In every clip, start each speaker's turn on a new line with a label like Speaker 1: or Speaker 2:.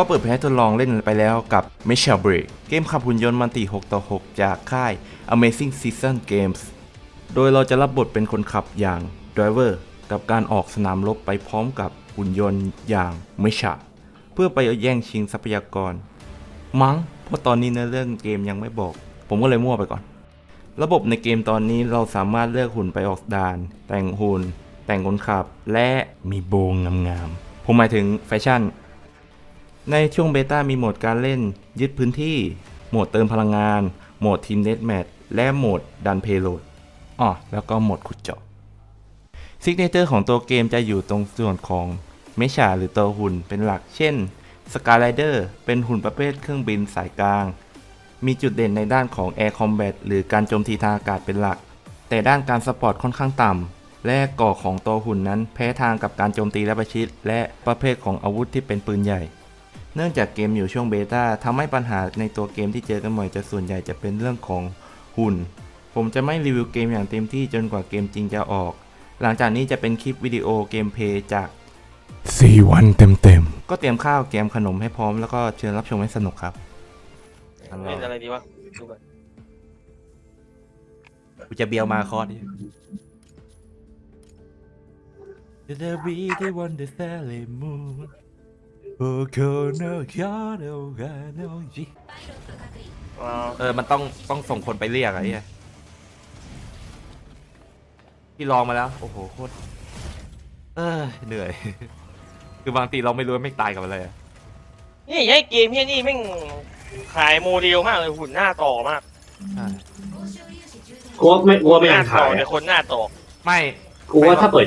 Speaker 1: ก็เปิดแพ้ทดลองเล่นไปแล้วกับ m e c h a b r e a k เกมขับหุ่นยนต์มันติ6ต่อ6 จากค่าย Amazing Season Games โดยเราจะรับบทเป็นคนขับอย่าง Driver กับการออกสนามรบไปพร้อมกับหุ่นยนต์อย่าง m e c h a เพื่อไปแย่งชิงทรัพยากร มั้งเพราะตอนนี้เนื้อเรื่องเกมยังไม่บอก ผมก็เลยมั่วไปก่อน ระบบในเกมตอนนี้เราสามารถเลือกหุ่นไปออกด่าน แต่งหุ่น แต่งคนขับ และมีโบงงามๆผมหมายถึงแฟชั่น ในช่วงเบต้ามีโหมดการเล่น ยึดพื้นที่ โหมดเติมพลังงาน โหมดทีมเน t แมทและโหมดดันเพโลดอ๋อแล้วก็โหมดขุดเจาะซิกเนเจอร์ของตัวเกมจะอยู่ตรงส่วนของเมชาหรือตัวหุ่นเป็นหลัก เช่นสกายไรเดอร์เป็นหุ่นประเภทเครื่องบินสายกลาง มีจุดเด่นในด้านของ Air Combat หรือการโจมตีทางอากาศเป็นหลัก แต่ด้านการสปอร์ตค่อนข้างต่ำ และก่อของตัวหุ่นนั้นแพ้ทางกับการโจมตีและประชิด และประเภทของอาวุธที่เป็นปืนใหญ่ เนื่องจากเกมอยู่ช่วงเบต้าทำให้ปัญหาในตัวเกมที่เจอกันบ่อยจะส่วนใหญ่จะเป็นเรื่องของหุ่น ผมจะไม่รีวิวเกมอย่างเต็มที่จนกว่าเกมจริงจะออก หลังจากนี้จะเป็นคลิปวิดีโอเกมเพลย์จาก 4 วันเต็มๆ ก็เตรียมข้าวเกมขนมให้พร้อมแล้วก็เชิญรับชมให้สนุกครับ
Speaker 2: เล่นอะไรดีวะดูก่อน
Speaker 1: กูจะเบียวมาคอร์ดดิ The be the one the silly moon เออ มันต้องต้องส่งคนไปเรียกอะไอ้เหี้ยพี่ลองมาแล้ว โอ้โหโคตรเออเหนื่อย คือบางทีเราไม่รู้ว่าไม่ตายกับอะไรอะ
Speaker 2: นี่ไอ้เกมเฮียนี่แม่งขายโมเดลมากเลยหุ่นหน้าต่อมาก
Speaker 1: ใช่
Speaker 3: กูว่าไม่กูว่าไม่
Speaker 2: ห
Speaker 3: ยั
Speaker 2: น้าต่
Speaker 3: ขา
Speaker 2: อยคนหน้าต่อ
Speaker 1: ไม่
Speaker 3: กูว่าถ้าเปิด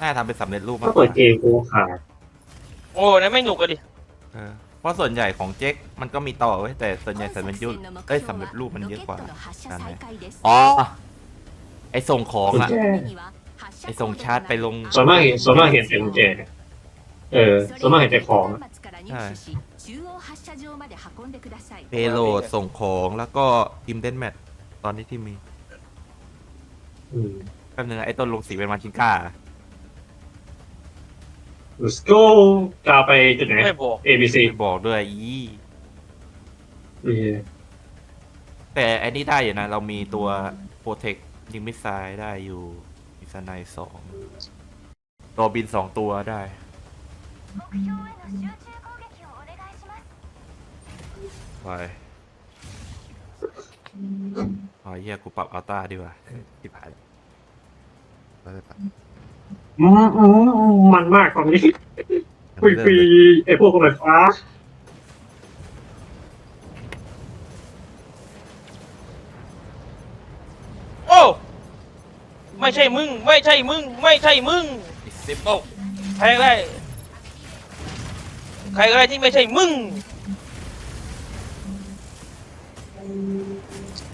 Speaker 1: น่าทำเป็นสำเร็จรูปมาก
Speaker 3: ถ้ากเปิดเกมกูว่าขาย
Speaker 2: โอ้นั่นไม่หนุกกันดิ
Speaker 1: เออเพราะส่วนใหญ่ของเจ๊กมันก็มีต่อไว้ยแต่ส่วนใหญ่สำเร็จรูปเอ้ยสำเร็จรูปมันเยอะกว่าการไหมอ๋อไอส่งของอะ ไอ้ส่งชาร์จไปลง
Speaker 3: ส่วนมากเห็นส่วนมากเห็นเป็นกุญแจเออส่วนมากเห็นแต่ของอะ
Speaker 1: ใช่ เพ
Speaker 4: เพ
Speaker 1: โล
Speaker 4: โล
Speaker 1: ด
Speaker 4: ด
Speaker 1: ส่งของแล้วก็ทีมเดนแมทตอนนี้ที่มี
Speaker 3: อืม
Speaker 1: แป๊บนึงนะไอต้นลงสีเป็นมาชินก้า
Speaker 3: let's go กาวไปจุดไหน
Speaker 2: ไม่บอก
Speaker 3: A B C
Speaker 1: ไม่บอกด้วยอี
Speaker 3: เออ
Speaker 1: แต่อันนี้ได้อยู่นะ เรามีตัวโปรเทคยิงมิสไซล์ได้อยู่มิสไนสองตัวบินสองตัวได้ ไปอ๋อเฮียกูปรับอัลต้าดีกว่าที่ผ่านไปไปไป
Speaker 3: อืมอืมอืมมันมากตอนนี้ฟรีฟรีไอพวกกระไฟฟ้า
Speaker 2: โอ้ ไม่ใช่มึง ไม่ใช่มึง ไม่ใช่มึง
Speaker 1: ซิมเปิล
Speaker 2: ใครก็ได้ ใครก็ได้ที่ไม่ใช่มึง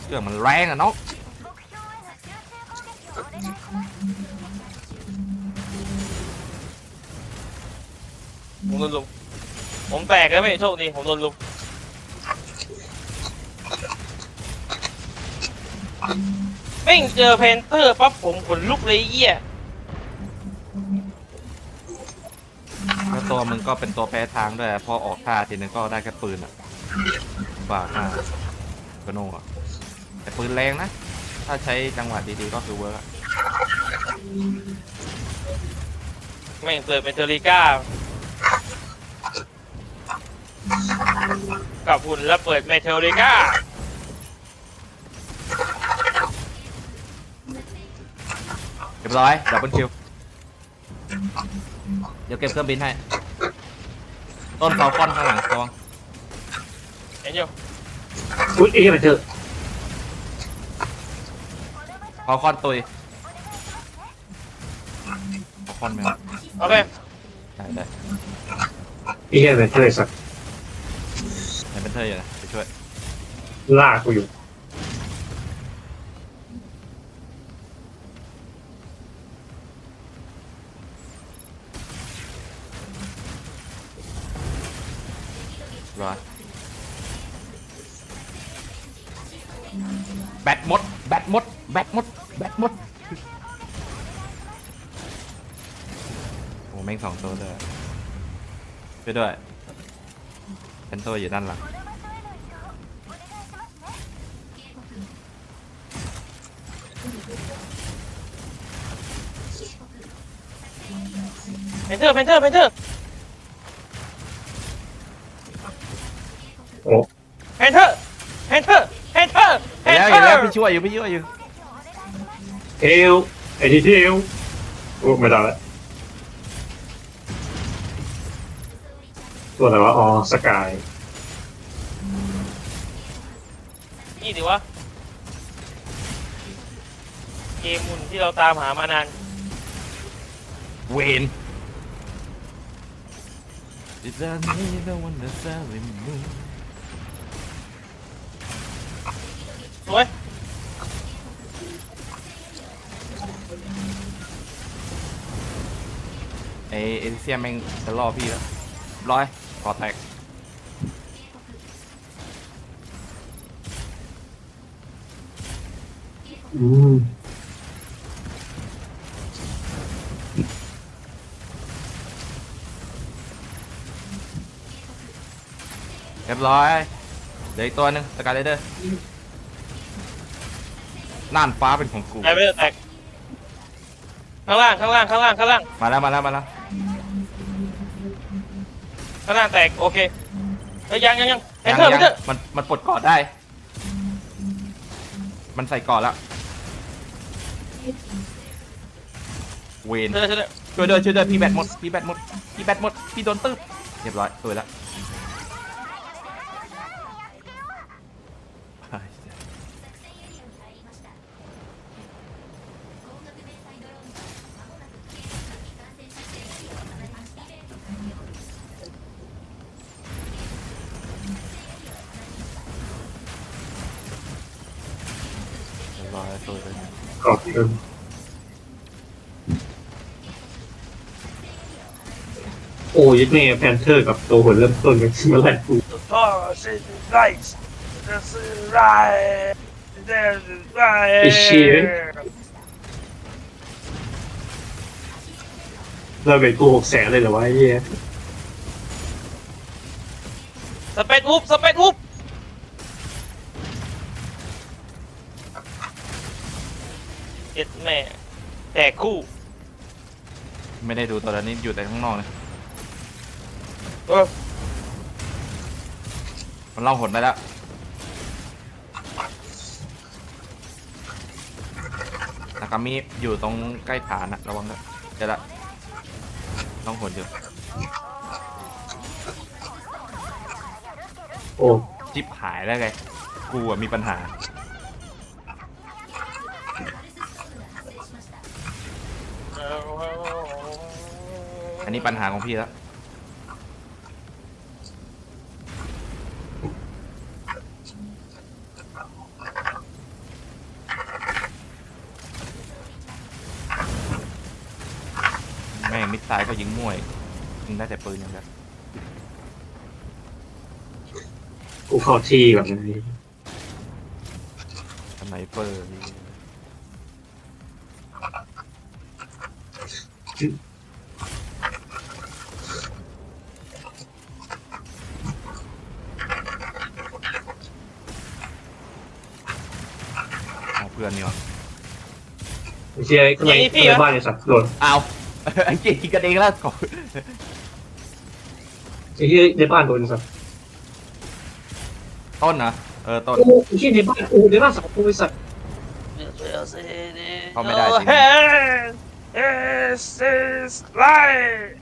Speaker 1: เครื่องมันแรงอะเนาะ
Speaker 2: ผมโดนลุมผมแตกแล้วไม่โชคดีผมโดนลุมแม่งเจอเพนเตอร์ปั๊บผมขนลุกเลยไอ้เหี้ย
Speaker 1: แล้วตัวมึงก็เป็นตัวแพ้ทางด้วยพอออกท่าทีนึงก็ได้แค่ปืนอะบากมากก็โน่อะแต่ปืนแรงนะ ถ้าใช้จังหวะดีๆก็คือเวิร์กอะ
Speaker 2: แม่งเกิดเป็นเทอริก้า กับหุ่นแล้วเปิดเมเทอริก้า
Speaker 1: เรียบร้อยดับเบิลคิว เดี๋ยวเก็บเครื่องบินให้ ต้นเสาคอนข้างหลังระวัง
Speaker 2: เห็นอยู่
Speaker 3: อุ้ยไอ้มันเถอะ
Speaker 1: เสาคอนตุยเสาคอนไหมครับ
Speaker 2: โอเค
Speaker 1: ได้ได้
Speaker 3: ไอ้เหี้ยมันเถอะสัก
Speaker 1: ไหนเป็ นเธออยู่นะไปช่วย
Speaker 3: ลากกูอยู่
Speaker 1: รอแบตหมด แบตหมด แบตหมด แบตหมด โอ้แม่งสองตัวเลยไปไปด้วยแพนโตอยู่ด้านหลัง
Speaker 2: เพนเทอร์เพนเทอร์เพนเทอร์
Speaker 3: โอ้
Speaker 2: เพนเทอร์เพนเทอร์เพนเทอร์เพ
Speaker 1: เห็น
Speaker 2: น
Speaker 1: แล้ว
Speaker 2: เท
Speaker 1: เห็น
Speaker 2: อ
Speaker 1: แล้ว
Speaker 2: ร์
Speaker 1: พี่ช่วยอยู่พี่ช่วยอยู่
Speaker 3: เอลไอ้นี่ที่เอลโอ้ไม่ได้ละตัวอะไรวะอ๋อสกาย
Speaker 2: นี่ดิวะเกมมุนที่เราตามหามานาน
Speaker 1: เวน Is that me the one that's selling moon
Speaker 2: สวย
Speaker 1: ไอเอลิเซียแม่งจะล่อพี่แล้วร้อยขอแตก
Speaker 3: อืม
Speaker 1: เรียบร้อยเหลืออีกตัวหนึงสกายเลเดอร์น่านฟ้าเป็นของกู
Speaker 2: ไดเวอร์แตกข้างล่างข้างล่างข้างล่างข้างล่าง
Speaker 1: มาแล้วมาแล้วมาแล้ว
Speaker 2: ข้างล่างแตกโอเคเฮ้ยยังยังยังเพน
Speaker 1: ยัง
Speaker 2: เทอร์เพ
Speaker 1: ยั
Speaker 2: นเทอร์
Speaker 1: มันมันปลดเกาะได้ มันใส่เกาะแล้ว เวน
Speaker 2: เธอเธอ
Speaker 1: ช่วยด้วยช่วยด้วยพี่แบตหมดพี่แบตหมดพี่แบตหมดพี่โดนตึ๊บเรียบร้อยตัวแล้ว รียบร้อยตัวเลย
Speaker 3: ขอบคุณโอ้ยดแม่แพนเทอร์กับตัวหัวเริ่มต้นกันเมื่อไหร่กู
Speaker 2: Oh, c'est nice. That's right. That's right.
Speaker 3: ไอ้เชี่ย เราเป็นกูหกแสนเลยเหรอวะไอ้เหี้ย
Speaker 2: สเปซอุบสเปซอุบเจ็ดแม่ แตกคู่
Speaker 1: ไม่ได้ดูตอนนี้อยู่แต่ข้างนอกนะ
Speaker 2: เออ
Speaker 1: มันเล่าหดได้แล้ว นากามิอยู่ตรงใกล้ฐานนะระวังด้วยเดี๋ยวละต้องหดอยู่
Speaker 3: โอ้
Speaker 1: จิบหายแล้วไงกูอะมีปัญหา อันนี้ปัญหาของพี่แล้ว แม่งมิดซ้า ยก็ยิงมั่วอีกยิงได้แต่ปืนอย่างเดียว
Speaker 3: กูเข้าที่ก่อนนะ
Speaker 1: สไนเปอร์นี่เอาเพื่อนนี่วะ
Speaker 3: ไอ้เชี่ยข้างในข้างในบ้านไอ้สัตว์โดน
Speaker 1: เอา ไอ้เจ๊กันเองแล้วก่อน
Speaker 3: ไอ้เชี่ในบ้านโดนสัตว์
Speaker 1: ต้นนะเออต้น
Speaker 3: โอ้ไอ้เชี่ในบ้านโอ้ในบ้านสองตัวไอ้สัตว์
Speaker 1: เขาไม่ได้จริง
Speaker 2: Yes, is light.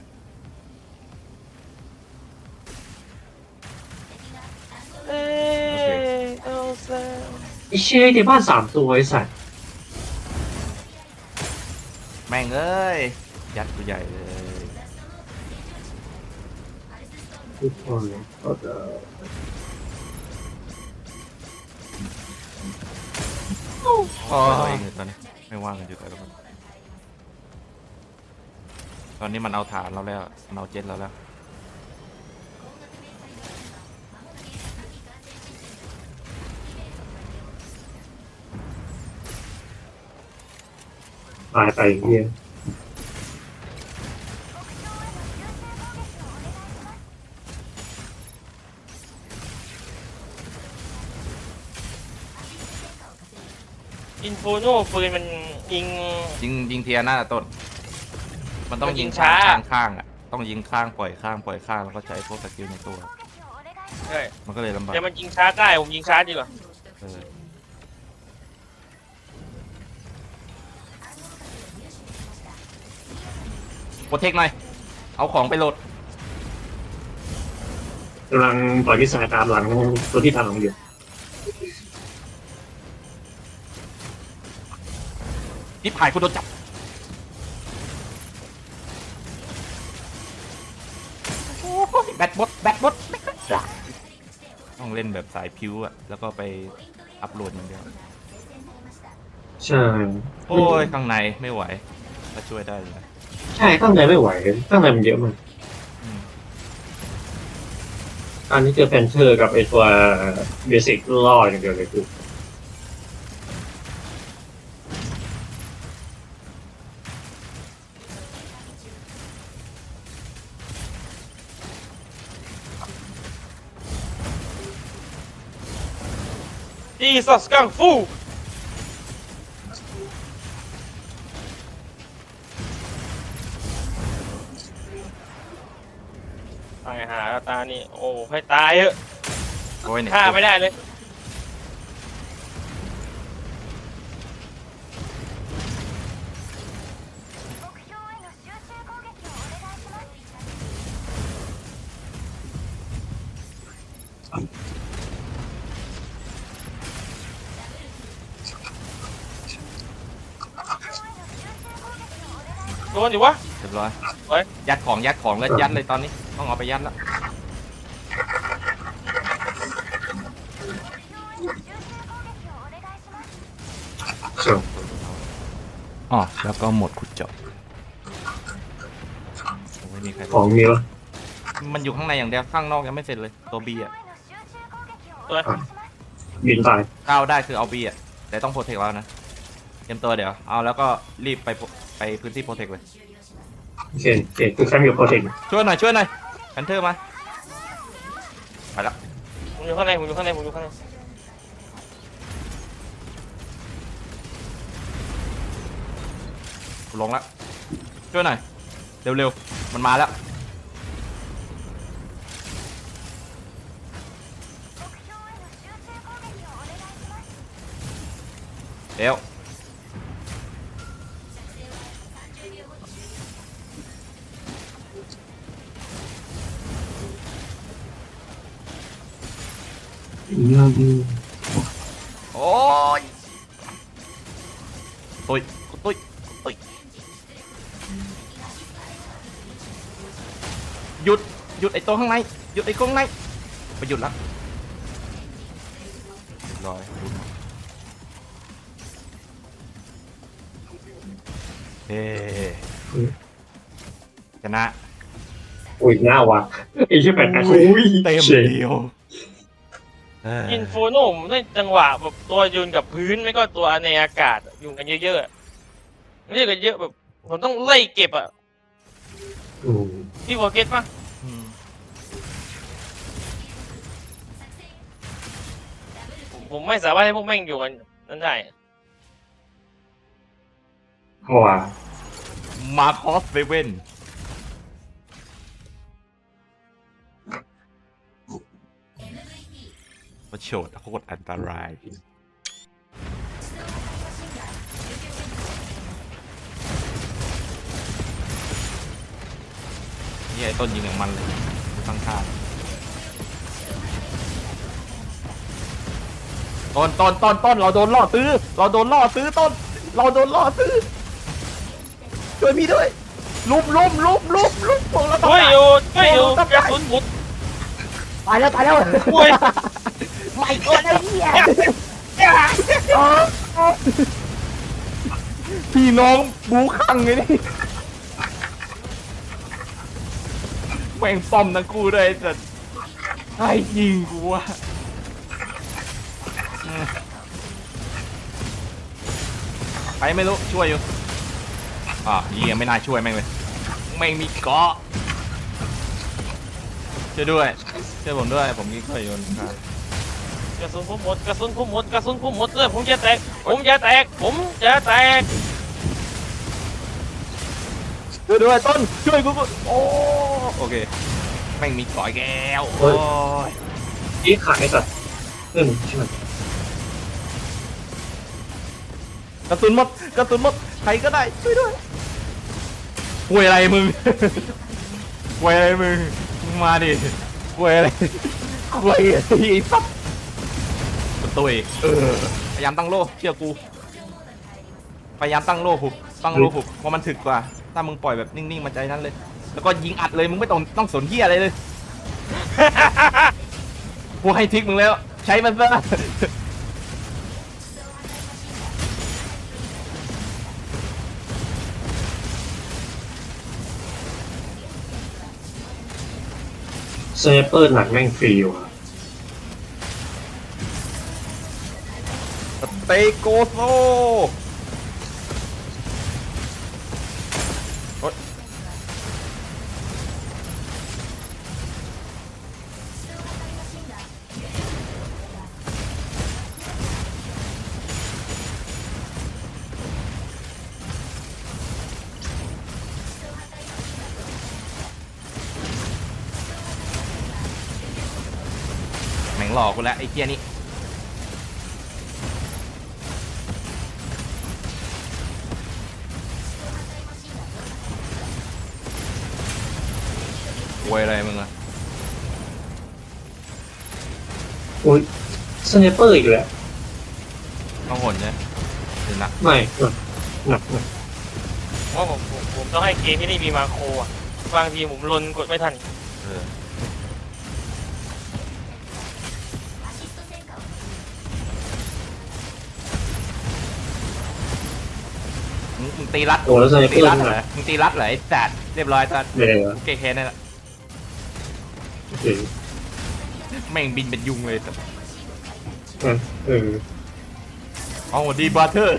Speaker 2: เอ้ยเอาซะ
Speaker 3: ไอ้เชี่ยในบ้านสามตัวไอ้สัตว์
Speaker 1: แม่งเอ้ย ยัดกูใหญ่เลย
Speaker 3: ทุกคนเลยก็จะ
Speaker 1: โอ้ยตอนนี้ไม่ว่างกันอยู่แต่ละคนตอนนี้มันเอาฐานเราแล้วมันเอาเจ็ตเราแล้ว
Speaker 3: ตายไปไอ้เหี้ย
Speaker 2: ฟโนปืนมันยิง
Speaker 1: ยิงยิงเทียหน้าต้น มันต้อง
Speaker 2: มันยิ
Speaker 1: ยิง
Speaker 2: ง
Speaker 1: ข้าง
Speaker 2: ช้า
Speaker 1: ข้างข้างอะ ต้องยิงข้างปล่อยข้างปล่อยข้างแล้วก็ใช้พวกสกิลในตัว
Speaker 2: ใช่
Speaker 1: มันก็เลยลำบาก
Speaker 2: แต่มันยิงช้าได้ผมยิงช้าดีกว่า
Speaker 1: เออโปรเทคหน่อย เอาของไปโหลด
Speaker 3: กำลังปล่อยพิษายตามหลังตัวที่ทำหลังอยู่
Speaker 1: ที่ผายคุณโดนจับ โอ้ยแบตบดแบตบดต้องเล่นแบบสายพิวอะแล้วก็ไปอัพโหลดอย่างเดียว
Speaker 3: ใช่
Speaker 1: โอ้ย ข้างในไม่ไหวก็ช่วยได้เลยนะ
Speaker 3: ใช่ข้างในไม่ไหวข้างในมันเยอะมาก
Speaker 1: อืม
Speaker 3: อันนี้เจอแพนเทอร์กับไอตัวเบสิกล่ออย่างเดียวเลยคือ
Speaker 2: อีสัสกังฟูตายหาแล้วตานี่โอ้ให้ตายเถอะ
Speaker 1: โอ้ยเนี่ย
Speaker 2: ฆ่าไม่ได้เลย โดนอยู่วะ
Speaker 1: เรียบร้อย
Speaker 2: เฮ้ย
Speaker 1: ยัดของยัดของแล้วยัดเลยตอนนี้ ต้องเอาไปยัดแล้ว
Speaker 3: ส่วน
Speaker 1: อ๋อแล้วก็หมดขุดเจาะไม่มีใคร
Speaker 3: ของมีวะ
Speaker 1: มันอยู่ข้างในอย่างเดียวข้างนอกยังไม่เสร็จเลยตัวบีอะ
Speaker 3: บินตาย
Speaker 1: ก้าวได้คือเอาบีอะแต่ต้องโปรเทคแล้วนะเตรียมตัวเดี๋ยวเอาแล้วก็รีบไปโปร ไปพื้นที่โปรเทคเลย
Speaker 3: โอเคโอเคคือแคมป์อยู่โปรเทค
Speaker 1: ช่วยหน่อยช่วยหน่อยแพนเทอร์มาไปละ
Speaker 2: ผมอยู่ข้างในผมอยู่ข้างในผมอยู่ข้างใน
Speaker 1: ลงละช่วยหน่อยเร็วๆมันมาแล้วเร็ว
Speaker 3: อืมอืม
Speaker 1: โอ้ยตุยตุยตุยหยุด หยุดไอ้ตัวข้างใน หยุดไอ้ข้างในไปหยุดละเรียบร้อยหยุดเฮ้ชนะ
Speaker 3: อุ้ยหน้าวะไอ้เชี่ยแปดนะอุ้ย
Speaker 1: เต็ม
Speaker 3: เฉย
Speaker 1: เดียวเออ
Speaker 2: อินโฟโนมได้จังหวะแบบตัวยืนกับพื้นไม่ก็ตัวในอากาศอะอยู่กันเยอะๆอะไม่ใช่กันเยอะแบบผมต้องไล่เก็บอะ
Speaker 3: อืม
Speaker 2: พี่วอเก็ตปะ
Speaker 1: อืม
Speaker 2: ผมผมไม่สามารถให้พวกแม่งอยู่กันนั้นได้
Speaker 3: ว้า
Speaker 1: มาคอสเซเว่น ประโยชน์โคตรอันตราย นี่ไอ้ต้นยิงอย่างมันเลยข้งข้างต้นต้นต้นต้นเราโดนล่อซื้อ เราโดนล่อซื้อต้น เราโดนล่อซื้อ ช่วยพี่ด้วยลุมลุมลุมลุมลุมพวกเราต้อง
Speaker 2: เฮ้ย
Speaker 1: การ
Speaker 2: อยู่เฮ้ยอยู่
Speaker 1: อง
Speaker 2: กระ
Speaker 1: กา
Speaker 2: สุนหมุด
Speaker 4: ตายแล้วตายแล้ว
Speaker 2: โอ้ย
Speaker 4: ไม่เกินไอ้เหี้ย
Speaker 1: พี่น้องบูคังไงนี่แม่งป้อมทั้งกูเลยแต่ไอ้ยิงกูวะอืมไปไม่รู้ช่วยอยู่อะยี่ยังไม่น่าช่วยแม่งเลยแม่งมีเกาะ ช่วยด้วยช่วยผมด้วยผมกินข้าวโยนครับ
Speaker 2: กระสุนผมหมดกระสุนผมหมดกระสุนผมหมดเลยผมจะแตกผมจะแตกผมจะแตก
Speaker 1: ช่วยด้วยต้นช่วยกูกูโอ้โอเคแม่งมีก่อยแก้วโอ้ย
Speaker 3: อีขายสัตว์อืมใช่ไหม
Speaker 1: กระสุนหมดกระสุนหมดใครก็ได้ช่วยด้วยหวยอะไรมึงหวยอะไรมึง มึงมาดิหวยอะไรหวยไอ้สัสตุ้ยเออพยายามตั้งโล่เชื่อกู พยายามตั้งโล่หุบตั้งโล่หุบเพราะมันถึกกว่า ถ้ามึงปล่อยแบบนิ่งๆมันใจนั้นเลย แล้วก็ยิงอัดเลยมึงไม่ต้องต้องสนเหี้ยอะไรเลยกูให้ทริกมึงแล้ว ใช้มันซะ
Speaker 3: เซเปอร์หนักแม่งฟรีว่ะ
Speaker 1: เตโกโซ อกกูแล้วไอ้เกียนี่อวยอะไรมึงอะ
Speaker 3: อุ้ยสไนเปอร์อีกแล้ว
Speaker 1: ต้องหนใช่ไหมหรือนัก
Speaker 3: ไม่หนักหนักหนัก
Speaker 2: ว่าผมผมผมต้องให้เกมที่นี่มีมาโครอะบางทีผมลนกดไม่ทัน
Speaker 1: เออ ตีรัด
Speaker 3: โอ้แล้วสไน
Speaker 1: มึง
Speaker 3: เป
Speaker 1: ตี
Speaker 3: อร์
Speaker 1: รัด
Speaker 3: ห
Speaker 1: เหร
Speaker 3: นั
Speaker 1: อกมึงตีรัดเหรอไอ้จัดเรียบร้อยจัด
Speaker 3: เดี๋ยว
Speaker 1: เกแค่นั่นแหละ
Speaker 3: โอเค
Speaker 1: แม่งบินเป็นยุงเลยแต่
Speaker 3: อะเออ
Speaker 1: เอาดีบัตเตอร์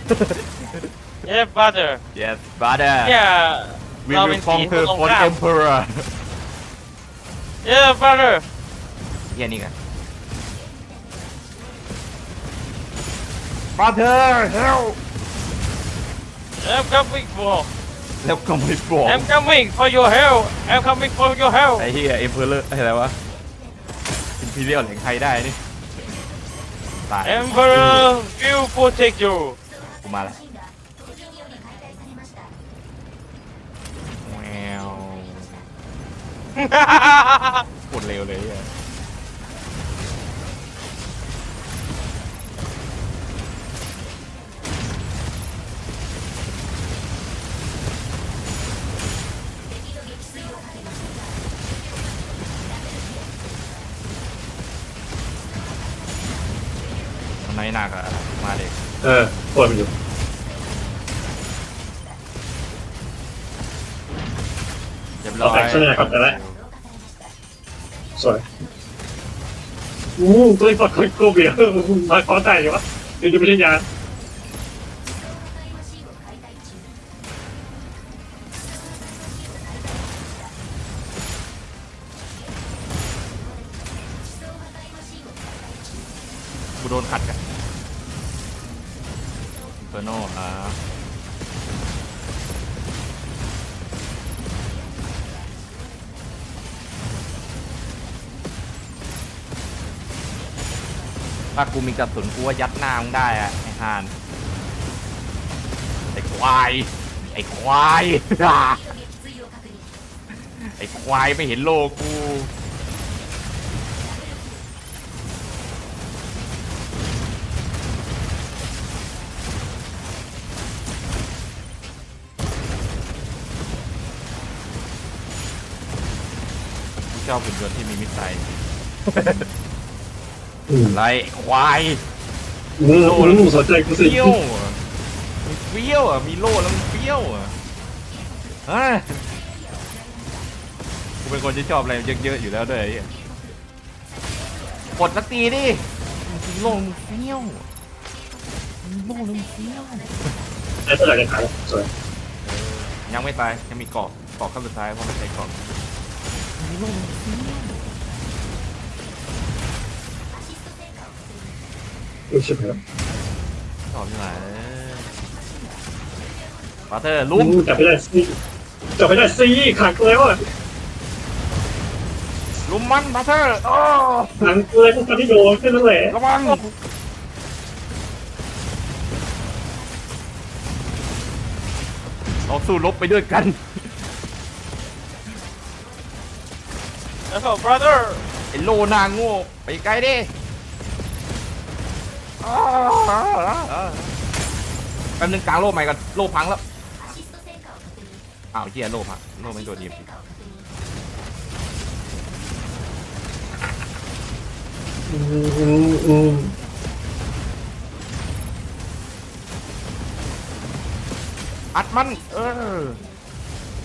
Speaker 2: เย้บัตเตอร์
Speaker 1: yes brother
Speaker 2: เนี่ย
Speaker 1: we
Speaker 2: เรา
Speaker 1: will
Speaker 2: เป็นทีม
Speaker 1: conquer
Speaker 2: ตรง
Speaker 1: for
Speaker 2: ข้าม
Speaker 1: emperor
Speaker 2: เย้บัตเตอร์
Speaker 1: เฮียนี่กัน brother help
Speaker 2: I'm coming for
Speaker 1: แล้วก็ไม่บอก
Speaker 2: I'm coming for your help I'm coming for your help
Speaker 1: ไอ้เฮียเอ็มเพอร์อะไรวะอิมพีเรียลแห่งไทยได้นี่ตาย
Speaker 2: Emperor will protect you
Speaker 1: กูมาแล้วแมว ปวดเร็วเลยอะ ไหนหนักอะมาเด็ก
Speaker 3: เออปวดมันอยู่
Speaker 1: เรียบร้อย
Speaker 3: สวยอู้ตัวนี้ปอดคนโกเบียมาขอใจอยู่วะเดี๋ยวจะไม่ใช่ยา
Speaker 1: กูโดนขัดกันเฟ อร์โน่อ่าถ้ากูมีกระสุนกูว่ายัดหน้ามึงได้อะไอ้ฮานไอ้ควายไอ้ควาย ไอ้ควายไม่เห็นโลกู ชอบหุ่นยนต์ที่มีมิสไซล์
Speaker 3: อืม
Speaker 1: ไรไอ้ควาย
Speaker 3: อืมอืมสนใจกูสิ
Speaker 1: เฟี้ยวอะมันเฟี้ยวอะมีโล่แล้วมันเฟี้ยวอะฮะกูเป็นคนที่ชอบอะไรเยอะๆอยู่แล้วด้วยไอ้เหี้ยกดสักทีดิมันมีโล่มันเฟี้ยวมีโล่แล้วมันเฟี้ยว
Speaker 3: ไอ้ตัวไหนกันขายสวย
Speaker 1: ยังไม่ตายยังมีเกาะเกาะขั้นสุดท้ายเพราะมันใช้เกาะมีโล่มันเฟี้ยว
Speaker 3: รู้ใช่ไหมครับ
Speaker 1: ตอบที่ไหนมาเธอร์ลุ้ม
Speaker 3: จับไม่ได้สิจับไม่ได้สิขังแล้วะ
Speaker 1: ลุ้มมันมาเธอโอ้
Speaker 3: ขังเกลียวพวกที่โดนแค่นั้นแหละ
Speaker 1: ระวังเราสู้รบไปด้วยกัน
Speaker 2: แล้วก็ brother
Speaker 1: ไอ้โลนางโง่ไปไกลดิอ้าวแป๊บนึงกลางโลใหม่ก่อนโลพังแล้วอ้าวเฮียโลพังโลไม่ตัวดีม
Speaker 3: อืมอืมอืม
Speaker 1: อัดมันเออ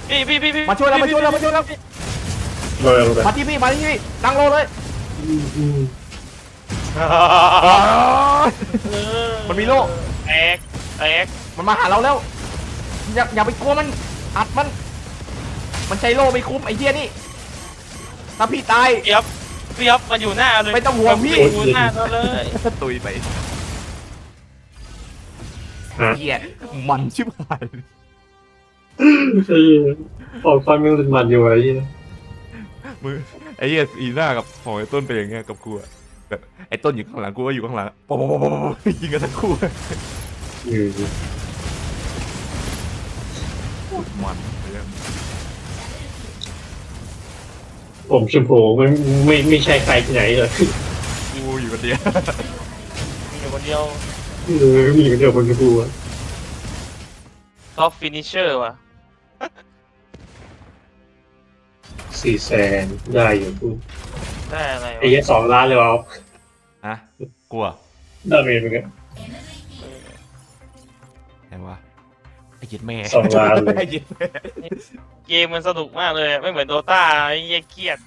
Speaker 2: พี่พี่พี่พี่
Speaker 1: มาช่วยเรามาช่วยเรามาช่วยเรา
Speaker 3: เลยลงไป
Speaker 1: มาที่พี่มาที่พี่ดังโลเลย
Speaker 3: อืมอืม
Speaker 1: มันมีโล่
Speaker 2: แตกแตก
Speaker 1: มันมาหาเราแล้ว อย่าอย่าไปกลัวมัน อัดมัน มันใช้โล่ไม่คุ้มไอ้เหี้ยนี่ ถ้าพี่ตาย
Speaker 2: เปียบเปียบมันอยู่หน้าเลย
Speaker 1: ไม่ต้องห่วงพี่
Speaker 2: อยู่หน้าเราเลย
Speaker 1: ตุยไป
Speaker 3: ฮะ
Speaker 1: เหี้ยมันชิบหาย
Speaker 3: ไอ้เหี้ยออกฟันมันมันอยู่ไอ้เหี้ย
Speaker 1: มือไอ้เหี้ยอีหน้ากับของไอ้ต้นเป็นอย่างเงี้ยกับกูอะแบบไอ้ต้นอยู่ข้างหลังกูก็อยู่ข้างหลังปะปะปะปะปะยิงกันทั้งคู่
Speaker 3: อืม
Speaker 1: มันเลยอะ
Speaker 3: ผมชมพูไม่ไม่ไม่ใช่ใครที่ไหนเลย
Speaker 1: กูอยู่คนเดียว
Speaker 2: มีอยู่คนเดียว
Speaker 3: เออมีอยู่คนเดียวบนชมพูอะ
Speaker 2: ท็อปฟินิชเชอร์ว่ะ
Speaker 3: สี่แสนได้อยู่พูด
Speaker 2: ได้อะไรวะ
Speaker 3: ไอ้เหี้ยสองล้านเลยเหรอ
Speaker 1: ฮะกลัว
Speaker 3: ได้เมนเหมือนกัน
Speaker 1: ไงวะไอ้เหี้ย็ดแม่
Speaker 3: สองล้านเลย
Speaker 1: ไอ้เหี้ย็ดแม่
Speaker 2: เกมมันสนุกมากเลยไม่เหมือนโดตาไอ้เหี้ยเครียด